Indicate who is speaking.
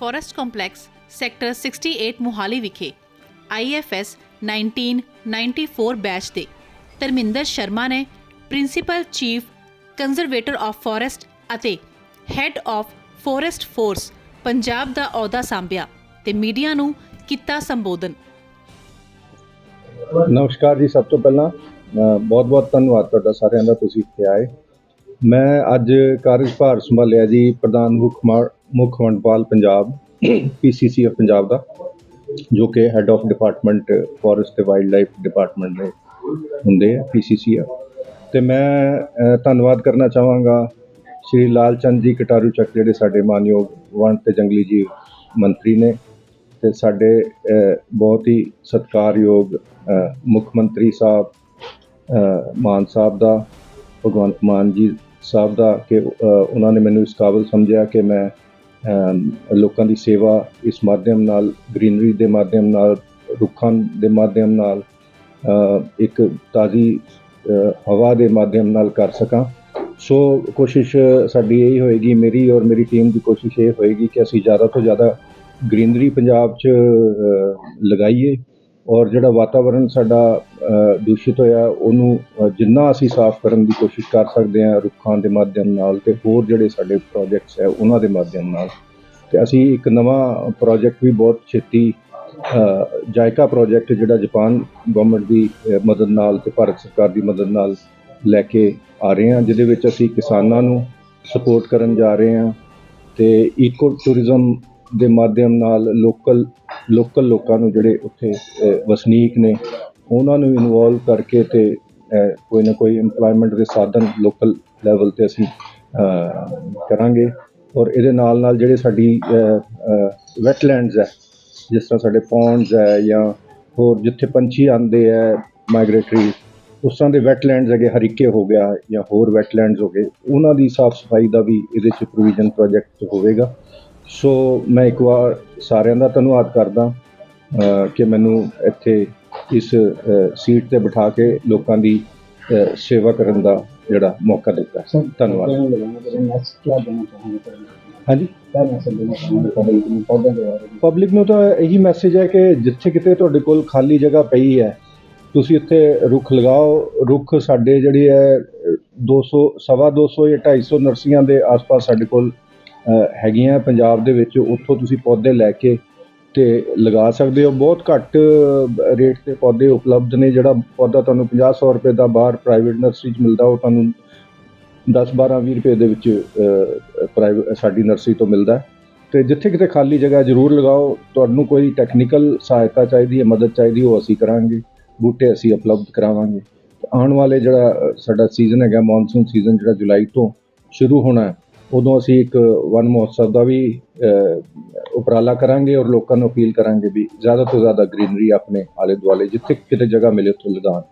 Speaker 1: Forest complex sector 68 Mohali ਵਿਖੇ IFS 1994 batch ਦੇ ਧਰਮਿੰਦਰ ਸ਼ਰਮਾ ਨੇ principal chief conservator of forest ਅਤੇ head of forest force Punjab ਦਾ ਅਹੁਦਾ ਸੰਭਿਆ ਤੇ ਮੀਡੀਆ ਨੂੰ ਕੀਤਾ ਸੰਬੋਧਨ।
Speaker 2: ਨਮਸਕਾਰ ਜੀ ਸਭ ਤੋਂ ਪਹਿਲਾਂ ਬਹੁਤ ਬਹੁਤ ਧੰਨਵਾਦ ਤੁਹਾਡਾ ਸਾਰਿਆਂ ਦਾ ਤੁਸੀਂ ਇੱਥੇ ਆਏ। ਮੈਂ ਅੱਜ ਕਾਰਜਭਾਰ ਸੰਭਾਲਿਆ ਜੀ ਪ੍ਰਧਾਨ ਮੁੱਖ ਮੁੱਖ ਵੰਡਪਾਲ ਪੰਜਾਬ ਪੀਸੀਸੀ ਆਫ ਪੰਜਾਬ ਦਾ, ਜੋ ਕਿ ਹੈੱਡ ਆਫ ਡਿਪਾਰਟਮੈਂਟ ਫੋਰੈਸਟ ਤੇ ਵਾਈਲਡ ਲਾਈਫ ਡਿਪਾਰਟਮੈਂਟ ਦੇ ਹੁੰਦੇ ਆ ਪੀਸੀਸੀ ਆ। ਤੇ ਮੈਂ ਧੰਨਵਾਦ ਕਰਨਾ ਚਾਹਾਂਗਾ ਸ਼੍ਰੀ ਲਾਲ ਚੰਦ ਜੀ ਕਟਾਰੂ ਚੱਕ, ਜਿਹੜੇ ਸਾਡੇ ਮਾਨਯੋਗ ਵਣ ਤੇ ਜੰਗਲੀ ਜੀਵ ਮੰਤਰੀ ਨੇ ਤੇ ਸਾਡੇ ਬਹੁਤ ਹੀ ਸਤਿਕਾਰਯੋਗ ਮੁੱਖ ਮੰਤਰੀ ਸਾਹਿਬ ਮਾਨ ਸਾਹਿਬ ਦਾ, ਭਗਵੰਤ ਮਾਨ ਜੀ ਸਾਹਿਬ ਦਾ, ਕਿ ਉਹਨਾਂ ਨੇ ਮੈਨੂੰ ਇਸ ਕਾਬਲ ਸਮਝਿਆ ਕਿ ਮੈਂ ਲੋਕਾਂ ਦੀ ਸੇਵਾ ਇਸ ਮਾਧਿਅਮ ਨਾਲ ਗ੍ਰੀਨਰੀ ਦੇ ਮਾਧਿਅਮ ਨਾਲ, ਰੁੱਖਾਂ ਦੇ ਮਾਧਿਅਮ ਨਾਲ ਇੱਕ ਤਾਜ਼ੀ ਹਵਾ ਦੇ ਮਾਧਿਅਮ ਨਾਲ ਕਰ ਸਕਾਂ। ਸੋ ਕੋਸ਼ਿਸ਼ ਸਾਡੀ ਇਹੀ ਹੋਏਗੀ, ਮੇਰੀ ਔਰ ਮੇਰੀ ਟੀਮ ਦੀ ਕੋਸ਼ਿਸ਼ ਇਹ ਹੋਏਗੀ ਕਿ ਅਸੀਂ ਜ਼ਿਆਦਾ ਤੋਂ ਜ਼ਿਆਦਾ ਗ੍ਰੀਨਰੀ ਪੰਜਾਬ 'ਚ ਲਗਾਈਏ। ਔਰ ਜਿਹੜਾ ਵਾਤਾਵਰਣ ਸਾਡਾ ਦੂਸ਼ਿਤ ਹੋਇਆ, ਉਹਨੂੰ ਜਿੰਨਾ ਅਸੀਂ ਸਾਫ਼ ਕਰਨ ਦੀ ਕੋਸ਼ਿਸ਼ ਕਰ ਸਕਦੇ ਹਾਂ ਰੁੱਖਾਂ ਦੇ ਮਾਧਿਅਮ ਨਾਲ ਤੇ ਹੋਰ ਜਿਹੜੇ ਸਾਡੇ ਪ੍ਰੋਜੈਕਟਸ ਹੈ, ਉਹਨਾਂ ਦੇ ਮਾਧਿਅਮ ਨਾਲ। ਤੇ ਅਸੀਂ ਇੱਕ ਨਵਾਂ ਪ੍ਰੋਜੈਕਟ ਵੀ ਬਹੁਤ ਛੇਤੀ ਜਾਇਕਾ ਪ੍ਰੋਜੈਕਟ ਜਿਹੜਾ ਜਾਪਾਨ ਗਵਰਨਮੈਂਟ ਦੀ ਮਦਦ ਨਾਲ ਤੇ ਭਾਰਤ ਸਰਕਾਰ ਦੀ ਮਦਦ ਨਾਲ ਲੈ ਕੇ ਆ ਰਹੇ ਹਾਂ, ਜਿਹਦੇ ਵਿੱਚ ਅਸੀਂ ਕਿਸਾਨਾਂ ਨੂੰ ਸਪੋਰਟ ਕਰਨ ਜਾ ਰਹੇ ਹਾਂ ਤੇ ਈਕੋ ਟੂਰਿਜ਼ਮ ਦੇ ਮਾਧਿਅਮ ਨਾਲ ਲੋਕਲ ਲੋਕਲ ਲੋਕਾਂ ਨੂੰ ਜਿਹੜੇ ਉੱਥੇ ਵਸਨੀਕ ਨੇ, ਉਹਨਾਂ ਨੂੰ ਇਨਵੋਲਵ ਕਰਕੇ ਤੇ ਕੋਈ ਨਾ ਕੋਈ ਇੰਪਲੋਇਮੈਂਟ ਦੇ ਸਾਧਨ ਲੋਕਲ ਲੈਵਲ ਤੇ ਅਸੀਂ ਕਰਾਂਗੇ। ਔਰ ਇਹਦੇ ਨਾਲ ਨਾਲ ਜਿਹੜੇ ਸਾਡੀ ਵੈਟਲੈਂਡਸ ਹੈ, ਜਿਸ ਤਰ੍ਹਾਂ ਸਾਡੇ ਪੌਂਡਸ ਹੈ ਜਾਂ ਹੋਰ ਜਿੱਥੇ ਪੰਛੀ ਆਉਂਦੇ ਹੈ ਮਾਈਗ੍ਰੇਟਰੀ ਉਸ ਤਰ੍ਹਾਂ ਦੇ ਵੈਟਲੈਂਡਸ ਹੈਗੇ, ਹਰੀਕੇ ਹੋ ਗਿਆ ਜਾਂ ਹੋਰ ਵੈਟਲੈਂਡਸ ਹੋ ਗਏ, ਉਹਨਾਂ ਦੀ ਸਾਫ਼ ਸਫ਼ਾਈ ਦਾ ਵੀ ਇਹਦੇ 'ਚ ਪ੍ਰੋਵੀਜ਼ਨ ਪ੍ਰੋਜੈਕਟ ਹੋਵੇਗਾ। ਸੋ ਮੈਂ ਇੱਕ ਵਾਰ ਸਾਰਿਆਂ ਦਾ ਧੰਨਵਾਦ ਕਰਦਾ ਕਿ ਮੈਨੂੰ ਇੱਥੇ ਇਸ ਸੀਟ ਤੇ ਬਿਠਾ ਕੇ ਲੋਕਾਂ ਦੀ ਸੇਵਾ ਕਰਨ ਦਾ ਜਿਹੜਾ ਮੌਕਾ ਦਿੱਤਾ। ਧੰਨਵਾਦ। ਹਾਂਜੀ? ਪਬਲਿਕ ਨੂੰ ਤਾਂ ਇਹੀ ਮੈਸੇਜ ਹੈ ਕਿ ਜਿੱਥੇ ਕਿਤੇ ਤੁਹਾਡੇ ਕੋਲ ਖਾਲੀ ਜਗ੍ਹਾ ਪਈ ਹੈ ਤੁਸੀਂ ਇੱਥੇ ਰੁੱਖ ਲਗਾਓ। ਰੁੱਖ ਸਾਡੇ ਜਿਹੜੇ ਹੈ 200 ਸਵਾ 200 ਜਾਂ 250 ਨਰਸਰੀਆਂ ਦੇ ਆਸ-ਪਾਸ ਸਾਡੇ ਕੋਲ ਹੈਗੀਆਂ ਪੰਜਾਬ ਦੇ ਵਿੱਚ, ਉੱਥੋਂ ਤੁਸੀਂ ਪੌਦੇ ਲੈ ਕੇ ਤੇ ਲਗਾ ਸਕਦੇ ਹੋ। ਬਹੁਤ ਘੱਟ ਰੇਟ ਤੇ ਪੌਦੇ ਉਪਲਬਧ ਨੇ। ਜਿਹੜਾ ਪੌਦਾ ਤੁਹਾਨੂੰ 50-100 ਰੁਪਏ ਦਾ ਬਾਹਰ ਪ੍ਰਾਈਵੇਟ ਨਰਸਰੀ 'ਚ ਮਿਲਦਾ, ਉਹ ਤੁਹਾਨੂੰ 10 12 20 ਰੁਪਏ ਦੇ ਵਿੱਚ ਪ੍ਰਾਈਵੇਟ ਸਾਡੀ ਨਰਸਰੀ ਤੋਂ ਮਿਲਦਾ। ਹੈ। ਤੇ ਜਿੱਥੇ ਕਿਤੇ ਖਾਲੀ ਜਗ੍ਹਾ ਜ਼ਰੂਰ ਲਗਾਓ। ਤੁਹਾਨੂੰ ਕੋਈ ਟੈਕਨੀਕਲ ਸਹਾਇਤਾ ਚਾਹੀਦੀ ਹੈ, ਮਦਦ ਚਾਹੀਦੀ, ਉਹ ਅਸੀਂ ਕਰਾਂਗੇ। ਬੂਟੇ ਅਸੀਂ ਉਪਲਬਧ ਕਰਾਵਾਂਗੇ। ਤੇ ਆਉਣ ਵਾਲੇ ਜਿਹੜਾ ਸਾਡਾ ਸੀਜ਼ਨ ਹੈਗਾ ਮੌਨਸੂਨ ਸੀਜ਼ਨ ਜਿਹੜਾ ਜੁਲਾਈ ਤੋਂ ਸ਼ੁਰੂ ਹੋਣਾ ਉਦੋਂ ਅਸੀਂ ਇੱਕ ਵਨ ਮਹੋਤਸਵ ਦਾ ਵੀ ਉਪਰਾਲਾ ਕਰਾਂਗੇ ਔਰ ਲੋਕਾਂ ਨੂੰ ਅਪੀਲ ਕਰਾਂਗੇ ਵੀ ਜ਼ਿਆਦਾ ਤੋਂ ਜ਼ਿਆਦਾ ਗ੍ਰੀਨਰੀ ਆਪਣੇ ਆਲੇ ਦੁਆਲੇ ਜਿੱਥੇ ਕਿਤੇ ਜਗ੍ਹਾ ਮਿਲੇ ਉੱਥੇ ਲਗਾਉਣ